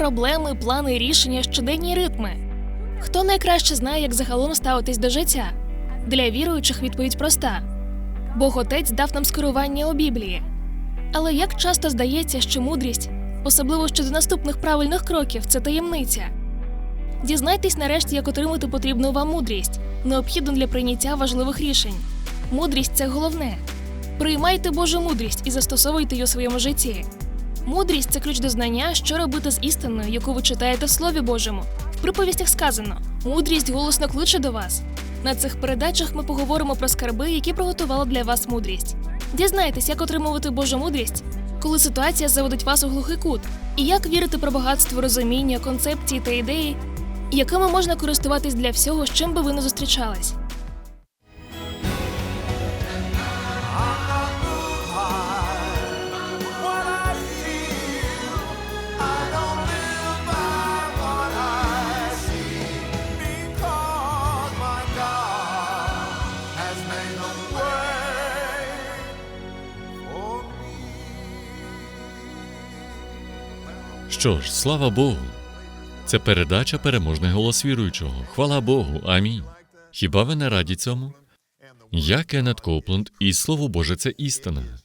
проблеми, плани, рішення, щоденні ритми. Хто найкраще знає, як загалом ставитись до життя? Для віруючих відповідь проста: Бог Отець дав нам скерування у Біблії. Але як часто здається, що мудрість, особливо щодо наступних правильних кроків, це таємниця. Дізнайтесь нарешті, як отримати потрібну вам мудрість, необхідну для прийняття важливих рішень. Мудрість це головне. Приймайте Божу мудрість і застосовуйте її у своєму житті. Мудрість це ключ до знання, що робити з істиною, яку ви читаєте в Слові Божому. В приповістях сказано: мудрість голосно кличе до вас. На цих передачах ми поговоримо про скарби, які приготувала для вас мудрість. Дізнайтесь, як отримувати Божу мудрість, коли ситуація заводить вас у глухий кут, і як вірити про багатство розуміння, концепції та ідеї, якими можна користуватись для всього, з чим би ви не зустрічались. Що ж, слава Богу. Це передача переможний голос віруючого. Хвала Богу. Амінь. Хіба ви не раді цьому? Я Кеннет Коупленд, і Слово Боже це істина.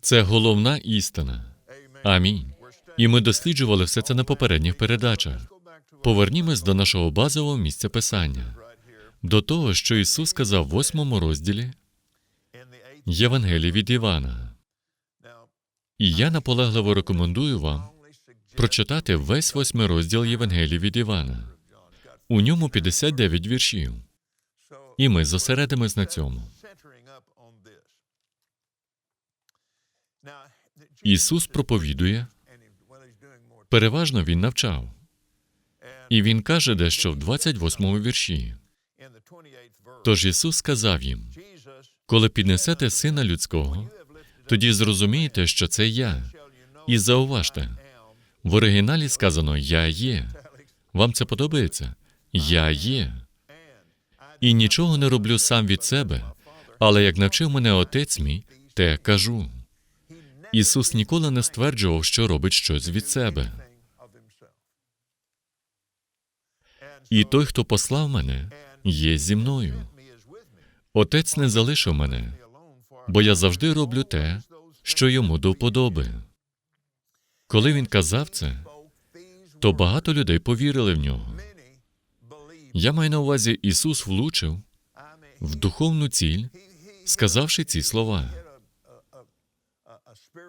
Це головна істина. Амінь. І ми досліджували все це на попередніх передачах. Повернімось до нашого базового місця писання, до того, що Ісус сказав в восьмому розділі Євангелії від Івана. І я наполегливо рекомендую вам прочитати весь восьмий розділ Євангелії від Івана. У ньому 59 віршів. І ми зосередимось на цьому. Ісус проповідує, переважно Він навчав. І Він каже дещо в 28 вірші. Тож Ісус сказав їм: коли піднесете Сина Людського, тоді зрозумієте, що це я. І зауважте, в оригіналі сказано Я є. Вам це подобається? Я є. І нічого не роблю сам від себе, але як навчив мене отець мій, те кажу. Ісус ніколи не стверджував, що робить щось від себе. І той, хто послав мене, є зі мною. Отець не залишив мене, бо я завжди роблю те, що йому до вподоби. Коли він казав це, то багато людей повірили в нього. Я маю на увазі, Ісус влучив в духовну ціль, сказавши ці слова.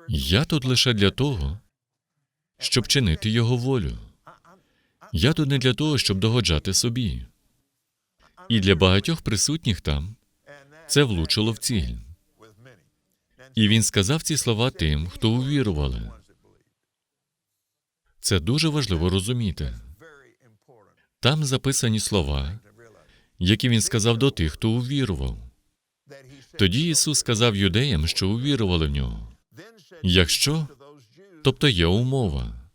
Я тут лише для того, щоб чинити Його волю. Я тут не для того, щоб догоджати собі. І для багатьох присутніх там це влучило в ціль. І він сказав ці слова тим, хто увірували. Це дуже важливо розуміти. Там записані слова, які він сказав до тих, хто увірував. Тоді Ісус сказав юдеям, що увірували в нього. Якщо, тобто є умова.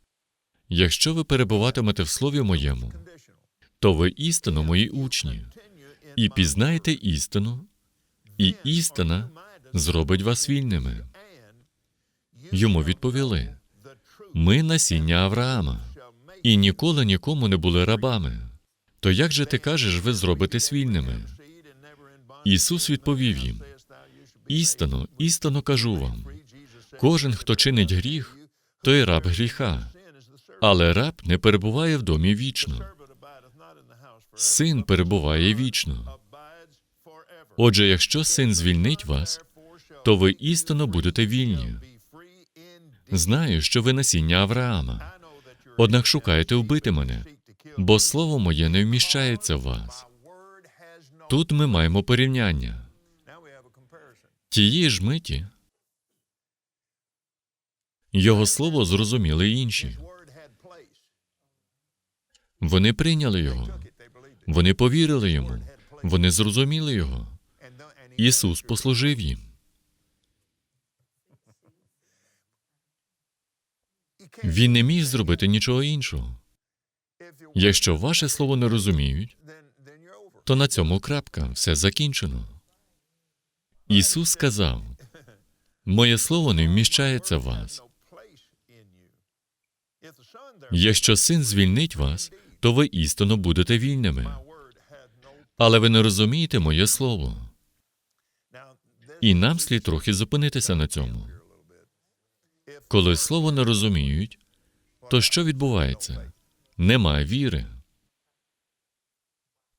Якщо ви перебуватимете в слові моєму, то ви істинно мої учні, і пізнаєте істину, і істина зробить вас вільними. Йому відповіли: ми насіння Авраама, і ніколи нікому не були рабами. То як же ти кажеш, ви зробитесь вільними? Ісус відповів їм: істинно, істинно кажу вам. Кожен, хто чинить гріх, той раб гріха, але раб не перебуває в домі вічно. Син перебуває вічно. Отже, якщо син звільнить вас, то ви істинно будете вільні. Знаю, що ви насіння Авраама, однак шукаєте вбити мене, бо слово моє не вміщається в вас. Тут ми маємо порівняння. Тієї ж миті його слово зрозуміли інші. Вони прийняли його, вони повірили йому, вони зрозуміли його. Ісус послужив їм. Він не міг зробити нічого іншого. Якщо ваше слово не розуміють, то на цьому крапка все закінчено. Ісус сказав: Моє слово не вміщається в вас. Якщо син звільнить вас, то ви істинно будете вільними. Але ви не розумієте моє слово. І нам слід трохи зупинитися на цьому. Коли слово не розуміють, то що відбувається? Нема віри.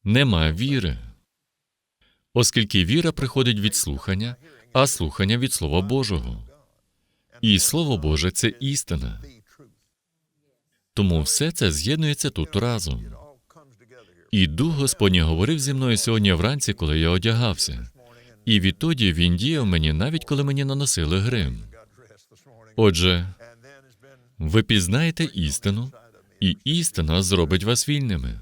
Нема віри. Оскільки віра приходить від слухання, а слухання від Слова Божого. І Слово Боже це істина. Тому все це з'єднується тут разом. І Дух Господній говорив зі мною сьогодні вранці, коли я одягався. І відтоді він діяв мені, навіть коли мені наносили грим. Отже, ви пізнаєте істину, і істина зробить вас вільними.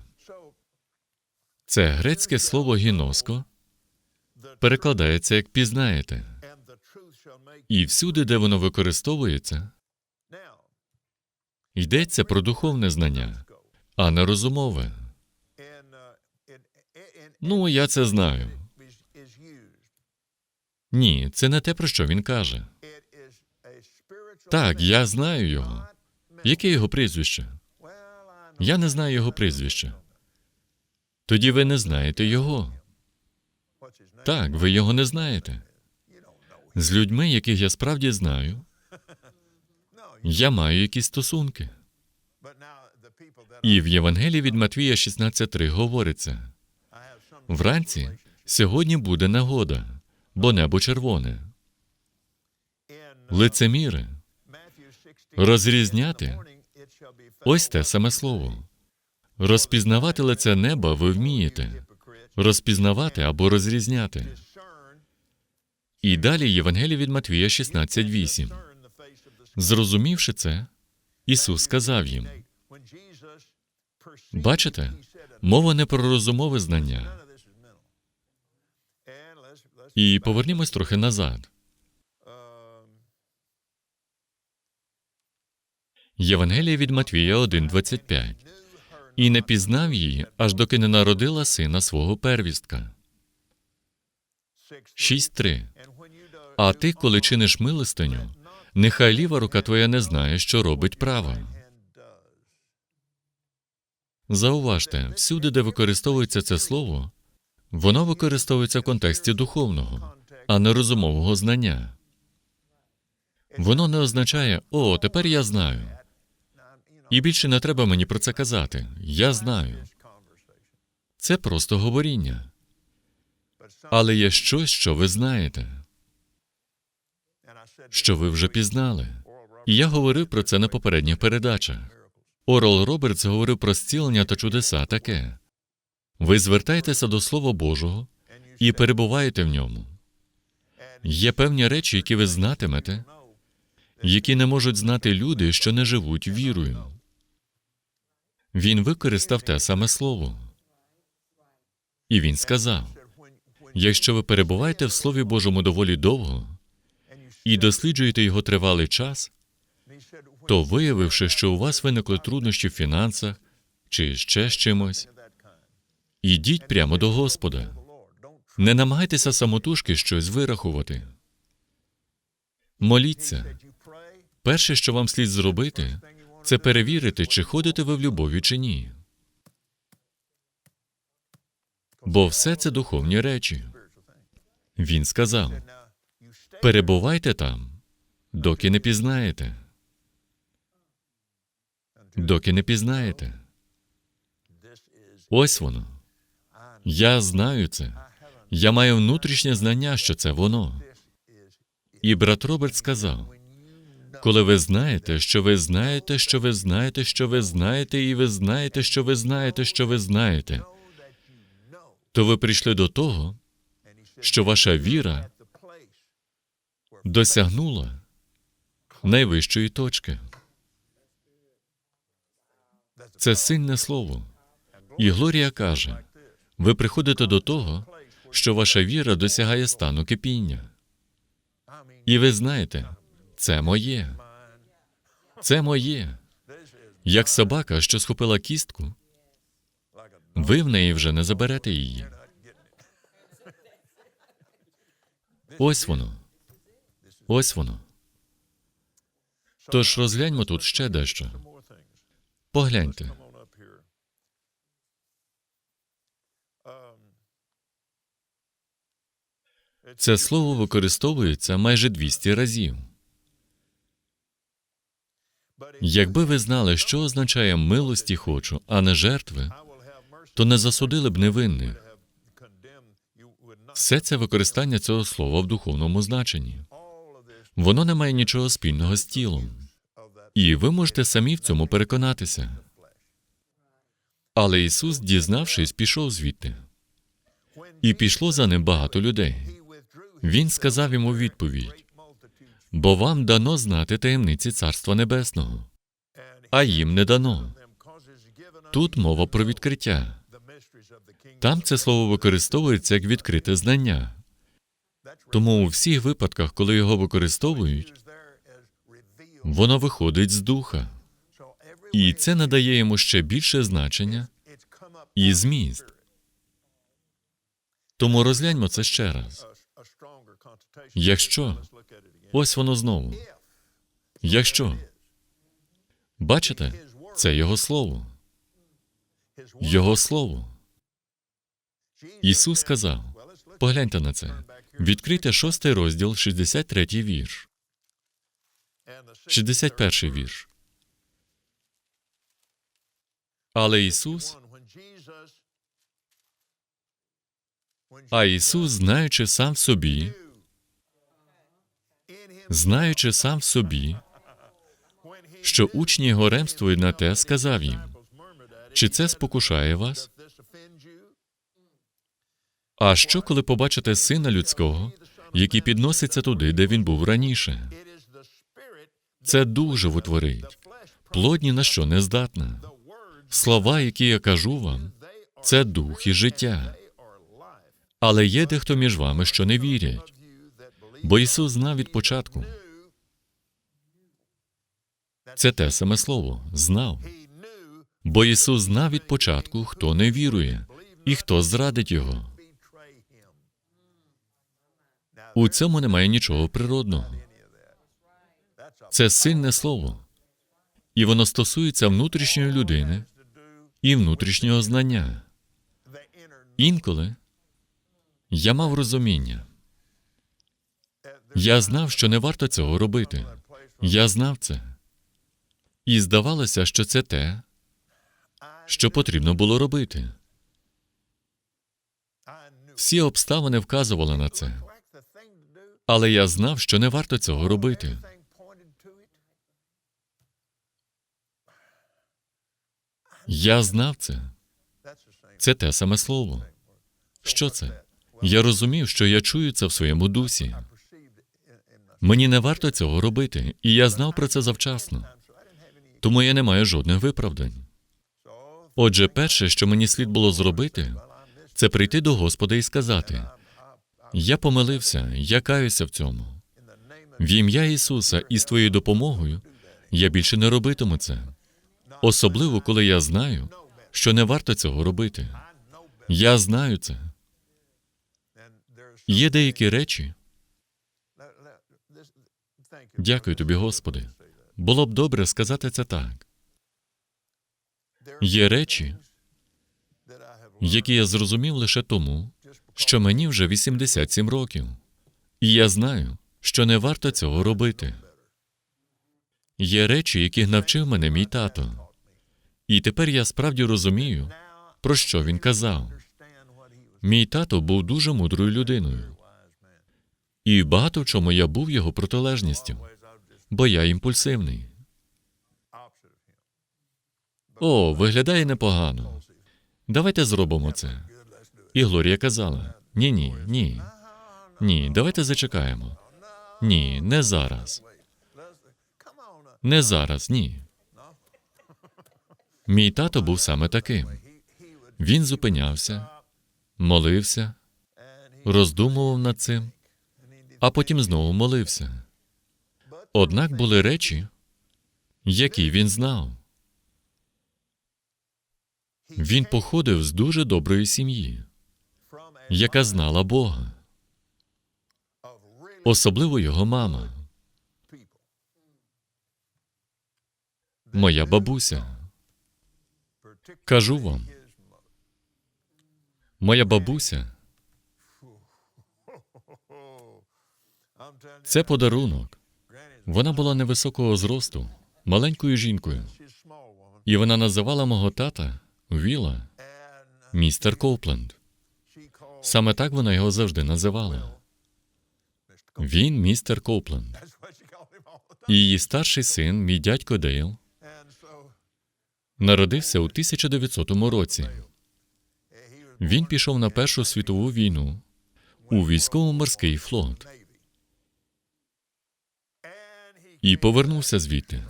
Це грецьке слово гіноско перекладається як пізнаєте. І всюди, де воно використовується, йдеться про духовне знання, а не розумове. Ну, я це знаю. Ні, це не те, про що він каже. Так, я знаю його. Яке його прізвище? Я не знаю його прізвища. Тоді ви не знаєте його. Так, ви його не знаєте. З людьми, яких я справді знаю, я маю якісь стосунки. І в Євангелії від Матвія 16.3 говориться: вранці сьогодні буде негода, бо небо червоне. Лицеміри. Розрізняти ось те саме слово. Розпізнавати лице неба ви вмієте. Розпізнавати або розрізняти. І далі Євангелія від Матвія 16.8. Зрозумівши це, Ісус сказав їм: Бачите, мова не про розумове знання. І повернімось трохи назад. Євангелія від Матвія 1.25. І не пізнав її, аж доки не народила сина свого первістка. 6.3. А ти, коли чиниш милостиню, нехай ліва рука твоя не знає, що робить права. Зауважте, всюди, де використовується це слово, воно використовується в контексті духовного, а не розумового знання. Воно не означає О, тепер я знаю. І більше не треба мені про це казати. Я знаю. Це просто говоріння. Але є щось, що ви знаєте, що ви вже пізнали. І я говорив про це на попередніх передачах. Орел Робертс говорив про зцілення та чудеса таке. Ви звертаєтеся до Слова Божого і перебуваєте в ньому. Є певні речі, які ви знатимете, які не можуть знати люди, що не живуть вірою. Він використав те саме слово. І він сказав: якщо ви перебуваєте в Слові Божому доволі довго і досліджуєте його тривалий час, то виявивши, що у вас виникли труднощі в фінансах чи ще з чимось, ідіть прямо до Господа. Не намагайтеся самотужки щось вирахувати. Моліться. Перше, що вам слід зробити, це перевірити, чи ходите ви в любові чи ні. Бо все це духовні речі. Він сказав: перебувайте там, доки не пізнаєте. Доки не пізнаєте. Ось воно. Я знаю це. Я маю внутрішнє знання, що це воно. І брат Роберт сказав: коли ви знаєте, що ви знаєте, що ви знаєте, що ви знаєте, і ви знаєте, що ви знаєте, що ви знаєте, то ви прийшли до того, що ваша віра досягнула найвищої точки. Це сильне слово. І Глорія каже: ви приходите до того, що ваша віра досягає стану кипіння. І ви знаєте, це моє. Це моє. Як собака, що схопила кістку, ви в неї вже не заберете її. Ось воно. Ось воно. Тож розгляньмо тут ще дещо. Погляньте, це слово використовується майже 200 разів. Якби ви знали, що означає милості хочу, а не жертви, то не засудили б невинних. Все це використання цього слова в духовному значенні. Воно не має нічого спільного з тілом. І ви можете самі в цьому переконатися. Але Ісус, дізнавшись, пішов звідти. І пішло за ним багато людей. Він сказав йому відповідь: бо вам дано знати таємниці Царства Небесного, а їм не дано. Тут мова про відкриття. Там це слово використовується як відкрите знання. Тому у всіх випадках, коли його використовують, воно виходить з духа, і це надає йому ще більше значення і зміст. Тому розгляньмо це ще раз. Якщо ось воно знову. Якщо бачите, це його слово, його слово. Ісус сказав: погляньте на це. Відкрийте шостий розділ, 63 вірш, and the 61 вірш. Але Ісус, а Ісус, знаючи сам собі, знаючи сам в собі, що учні його ремствують на те, сказав їм, чи це спокушає вас? А що, коли побачите сина людського, який підноситься туди, де він був раніше? Це дух животворить. flesh Плод ні на що не здатна. Слова, які я кажу вам, це дух і життя. Але є дехто між вами, що не вірять. Бо Ісус знав від початку. Це те саме слово знав. Бо Ісус знав від початку, хто не вірує і хто зрадить його. У цьому немає нічого природного. Це сильне слово, і воно стосується внутрішньої людини і внутрішнього знання. Інколи я мав розуміння. Я знав, що не варто цього робити. Я знав це. І здавалося, що це те, що потрібно було робити. Всі обставини вказували на це, але я знав, що не варто цього робити. Я знав це. Це те саме слово. Що це? Я розумів, що я чую це в своєму дусі. Мені не варто цього робити, і я знав про це завчасно. Тому я не маю жодних виправдань. Отже, перше, що мені слід було зробити, це прийти до Господа і сказати: Я помилився, я каюся в цьому. В ім'я Ісуса і з твоєю допомогою я більше не робитиму це. Особливо, коли я знаю, що не варто цього робити. Я знаю це. Є деякі речі. Дякую тобі, Господи. Було б добре сказати це так. Є речі, які я зрозумів лише тому, що мені вже 87 років, і я знаю, що не варто цього робити. Є речі, яких навчив мене мій тато. І тепер я справді розумію, про що він казав. Мій тато був дуже мудрою людиною, і багато в чому я був його протилежністю, бо я імпульсивний. О, виглядає непогано. Давайте зробимо це. І Глорія казала: ні, ні, ні. Ні, давайте зачекаємо. Ні, не зараз. Не зараз, ні. Мій тато був саме таким. Він зупинявся, молився, роздумував над цим, а потім знову молився. Однак були речі, які він знав. Він походив з дуже доброї сім'ї, яка знала Бога, особливо його мама, моя бабуся. Кажу вам, моя бабуся це подарунок. Вона була невисокого зросту, маленькою жінкою, і вона називала мого тата Віла містер Коупленд. Саме так вона його завжди називала. Він містер Коупленд. І її старший син, мій дядько Дейл, народився у 1900 році. Він пішов на Першу світову війну у військово-морський флот і повернувся звідти.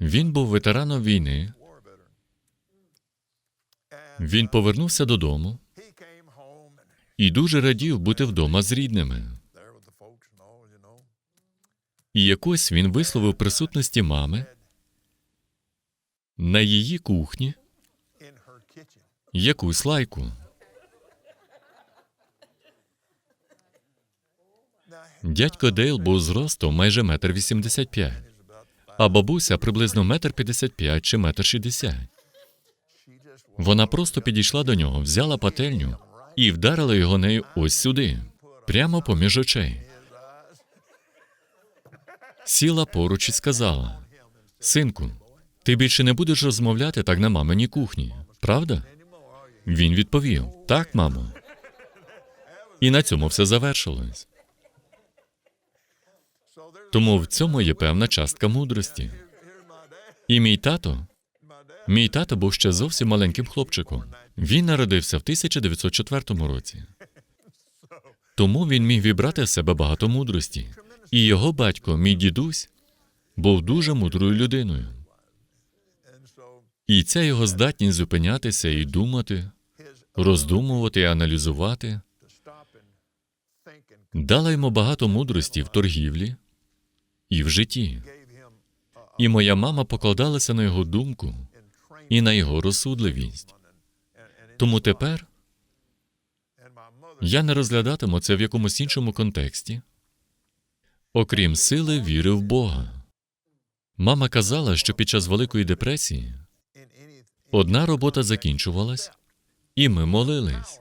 Він був ветераном війни. Він повернувся додому і дуже радів бути вдома з рідними. І якось він висловив присутності мами на її кухні якусь лайку. Дядько Дейл був зростом майже метр вісімдесят п'ять, а бабуся приблизно метр п'ятдесят п'ять чи метр шістдесят. Вона просто підійшла до нього, взяла пательню і вдарила його нею ось сюди, прямо поміж очей. Сіла поруч і сказала: Синку, ти більше не будеш розмовляти так на маминій кухні, правда? Він відповів: Так, мамо. І на цьому все завершилось. Тому в цьому є певна частка мудрості. І мій тато, мій тато був ще зовсім маленьким хлопчиком. Він народився в 1904 році. Тому він міг вібрати з себе багато мудрості. І його батько, мій дідусь, був дуже мудрою людиною. І ця його здатність зупинятися і думати, роздумувати і аналізувати дала йому багато мудрості в торгівлі і в житті. І моя мама покладалася на його думку і на його розсудливість. Тому тепер я не розглядатиму це в якомусь іншому контексті, окрім сили віри в Бога. Мама казала, що під час Великої депресії одна робота закінчувалась, і ми молились.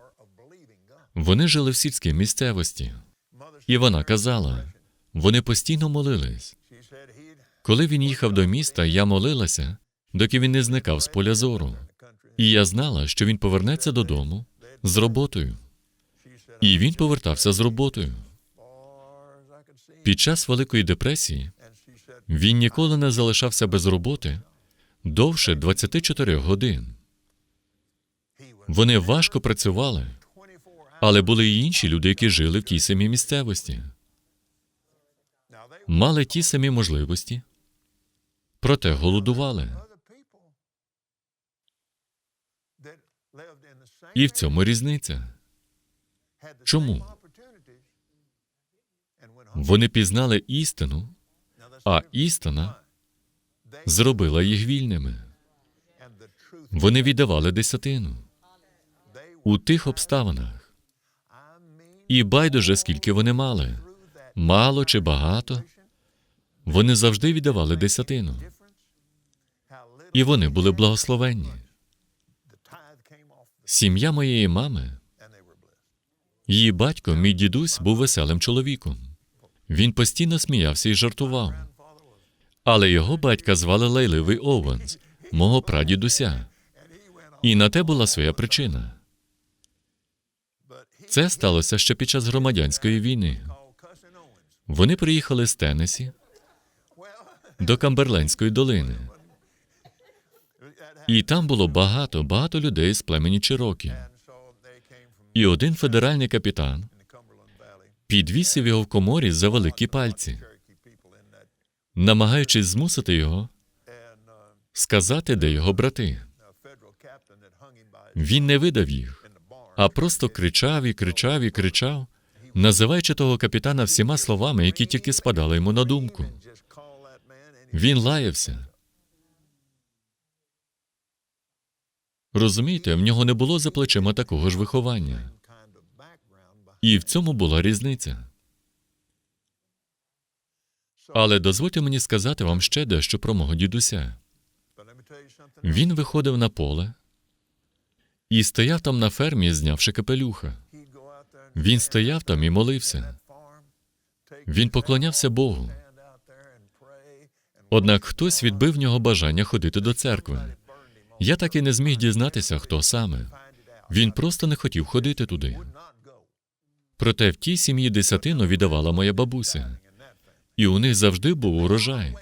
Вони жили в сільській місцевості, і вона казала, вони постійно молились. Коли він їхав до міста, я молилася, доки він не зникав з поля зору. І я знала, що він повернеться додому з роботою. І він повертався з роботою. Під час Великої депресії він ніколи не залишався без роботи довше 24 годин. Вони важко працювали, але були й інші люди, які жили в тій самій місцевості, мали ті самі можливості, проте голодували. І в цьому різниця. Чому? Вони пізнали істину, а істина зробила їх вільними. Вони віддавали десятину у тих обставинах. І байдуже, скільки вони мали, мало чи багато, вони завжди віддавали десятину. І вони були благословенні. Сім'я моєї мами, її батько, мій дідусь, був веселим чоловіком. Він постійно сміявся і жартував. Але його батька звали Лейливий Оуенс, мого прадідуся. І на те була своя причина. Це сталося ще під час громадянської війни. Вони приїхали з Теннесі до Камберленської долини. І там було багато, багато людей з племені Чирокі. І один федеральний капітан підвісив його в коморі за великі пальці, намагаючись змусити його сказати, де його брати. Він не видав їх, а просто кричав і кричав і кричав, називаючи того капітана всіма словами, які тільки спадали йому на думку. Він лаявся. Розумієте, в нього не було за плечима такого ж виховання. І в цьому була різниця. Але дозвольте мені сказати вам ще дещо про мого дідуся. Він виходив на поле і стояв там на фермі, знявши капелюха. Він стояв там і молився. Він поклонявся Богу. Однак хтось відбив в нього бажання ходити до церкви. Я так і не зміг дізнатися, хто саме. Він просто не хотів ходити туди. Проте в тій сім'ї десятину віддавала моя бабуся, і у них завжди був урожай.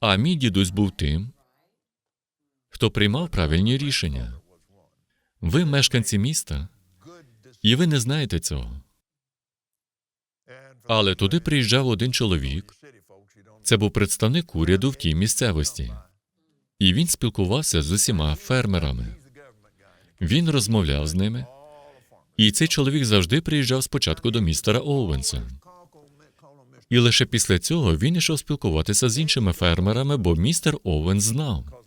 А мій дідусь був тим, хто приймав правильні рішення. Ви мешканці міста, і ви не знаєте цього. Але туди приїжджав один чоловік. Це був представник уряду в тій місцевості, і він спілкувався з усіма фермерами. Він розмовляв з ними, і цей чоловік завжди приїжджав спочатку до містера Оуенса. І лише після цього він ішов спілкуватися з іншими фермерами, бо містер Оуенс знав.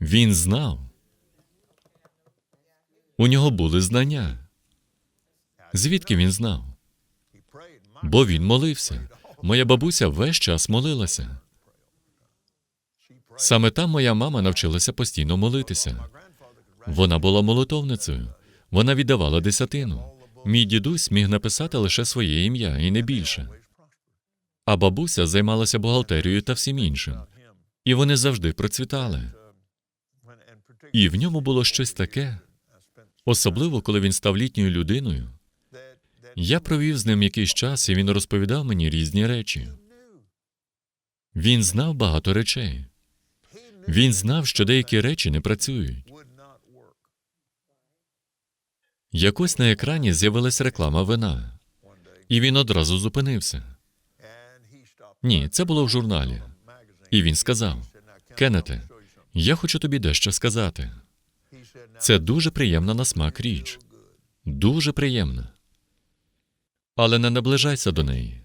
Він знав. У нього були знання. Звідки він знав? Бо він молився. Моя бабуся весь час молилася. Саме там моя мама навчилася постійно молитися. Вона була молитовницею. Вона віддавала десятину. Мій дідусь міг написати лише своє ім'я і не більше. А бабуся займалася бухгалтерією та всім іншим. І вони завжди процвітали. І в ньому було щось таке, особливо коли він став літньою людиною. Я провів з ним якийсь час, і він розповідав мені різні речі. Він знав багато речей. Він знав, що деякі речі не працюють. Якось на екрані з'явилась реклама вина, і він одразу зупинився. Ні, це було в журналі. І він сказав: Кеннете, я хочу тобі дещо сказати. Це дуже приємна на смак річ. Дуже приємна. Але не наближайся до неї,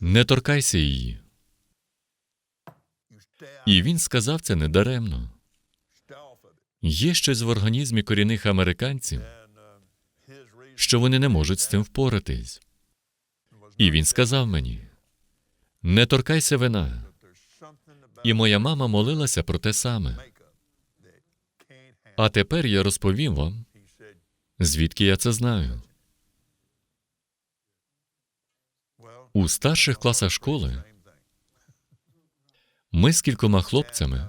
не торкайся її. І він сказав це недаремно. Є щось в організмі корінних американців, що вони не можуть з цим впоратись. І він сказав мені: не торкайся вина. І моя мама молилася про те саме. А тепер я розповім вам, звідки я це знаю. У старших класах школи ми з кількома хлопцями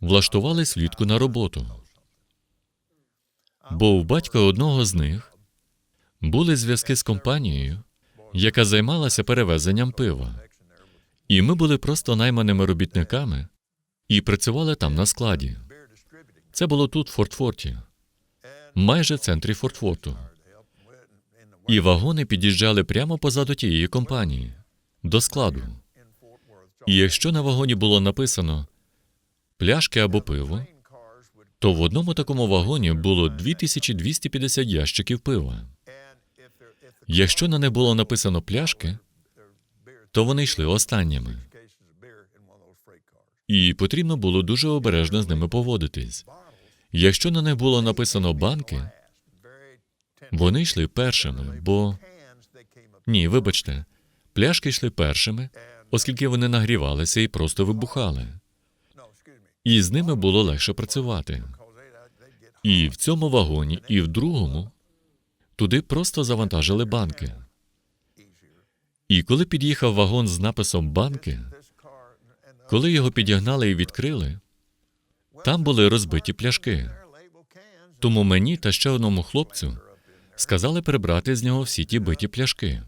влаштувались влітку на роботу. Бо у батька одного з них були зв'язки з компанією, яка займалася перевезенням пива. І ми були просто найманими робітниками і працювали там на складі. Це було тут, в Фортфорті, майже в центрі Фортфорту. І вагони під'їжджали прямо позаду тієї компанії, до складу. І якщо на вагоні було написано пляшки або пиво, то в одному такому вагоні було 2250 ящиків пива. Якщо на не було написано пляшки, то вони йшли останніми. І потрібно було дуже обережно з ними поводитись. Якщо на них було написано банки, вони йшли першими, бо ні, вибачте, пляшки йшли першими, оскільки вони нагрівалися і просто вибухали. І з ними було легше працювати. І в цьому вагоні, і в другому туди просто завантажили банки. І коли під'їхав вагон з написом банки, коли його підігнали і відкрили, там були розбиті пляшки. Тому мені та ще одному хлопцю сказали прибрати з нього всі ті биті пляшки.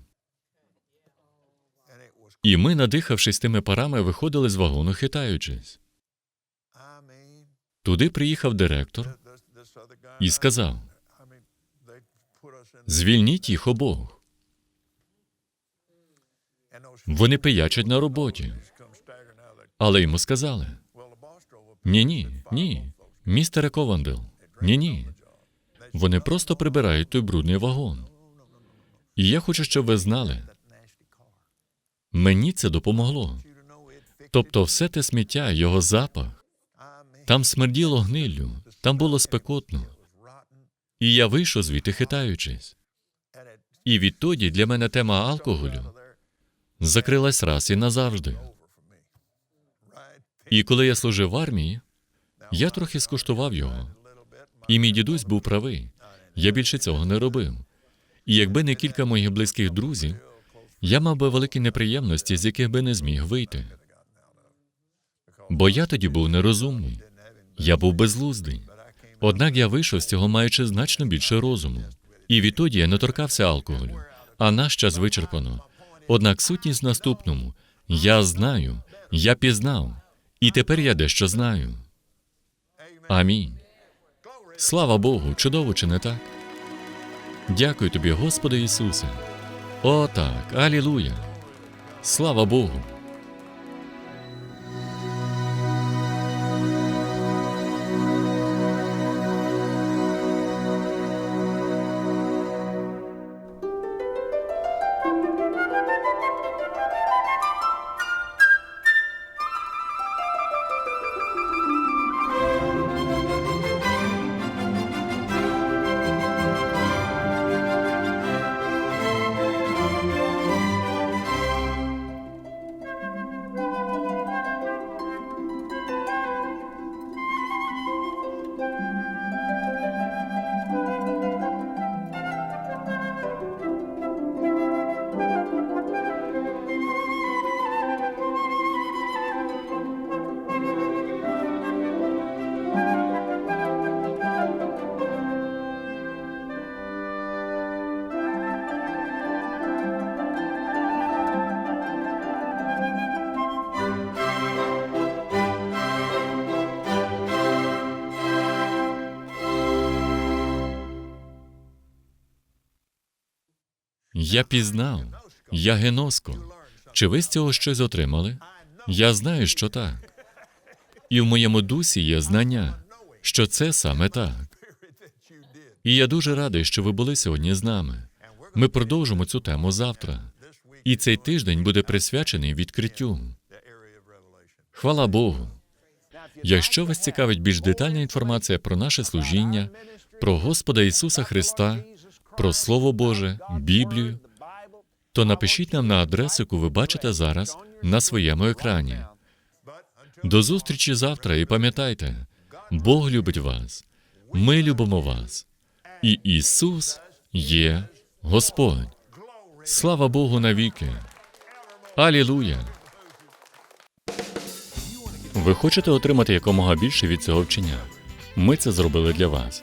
І ми, надихавшись тими парами, виходили з вагону, хитаючись. Туди приїхав директор і сказав: звільніть їх обох. Вони пиячать на роботі. Але йому сказали: ні, ні, ні, містере Ковандел, ні, ні. Вони просто прибирають той брудний вагон. І я хочу, щоб ви знали, мені це допомогло. Тобто, все те сміття, його запах, там смерділо гниллю, там було спекотно. І я вийшов звідти хитаючись. І відтоді для мене тема алкоголю закрилась раз і назавжди. І коли я служив в армії, я трохи скуштував його. І мій дідусь був правий. Я більше цього не робив. І якби не кілька моїх близьких друзів, я мав би великі неприємності, з яких би не зміг вийти. Бо я тоді був нерозумний, я був безлуздий. Однак я вийшов з цього, маючи значно більше розуму. І відтоді я не торкався алкоголю, а наш час вичерпано. Однак сутність в наступному я знаю, я пізнав, і тепер я дещо знаю. Амінь. Слава Богу, чудово чи не так? Дякую тобі, Господи Ісусе. О, так, Алілуя. Слава Богу. Я пізнав, я геноско. Чи ви з цього щось отримали? Я знаю, що так. І в моєму дусі є знання, що це саме так. І я дуже радий, що ви були сьогодні з нами. Ми продовжимо цю тему завтра. І цей тиждень буде присвячений відкриттю. Хвала Богу. Якщо вас цікавить більш детальна інформація про наше служіння, про Господа Ісуса Христа, про Слово Боже, Біблію, то напишіть нам на адресу, яку ви бачите зараз на своєму екрані. До зустрічі завтра і пам'ятайте, Бог любить вас, ми любимо вас, і Ісус є Господь. Слава Богу навіки. Алілуя! Ви хочете отримати якомога більше від цього вчення? Ми це зробили для вас.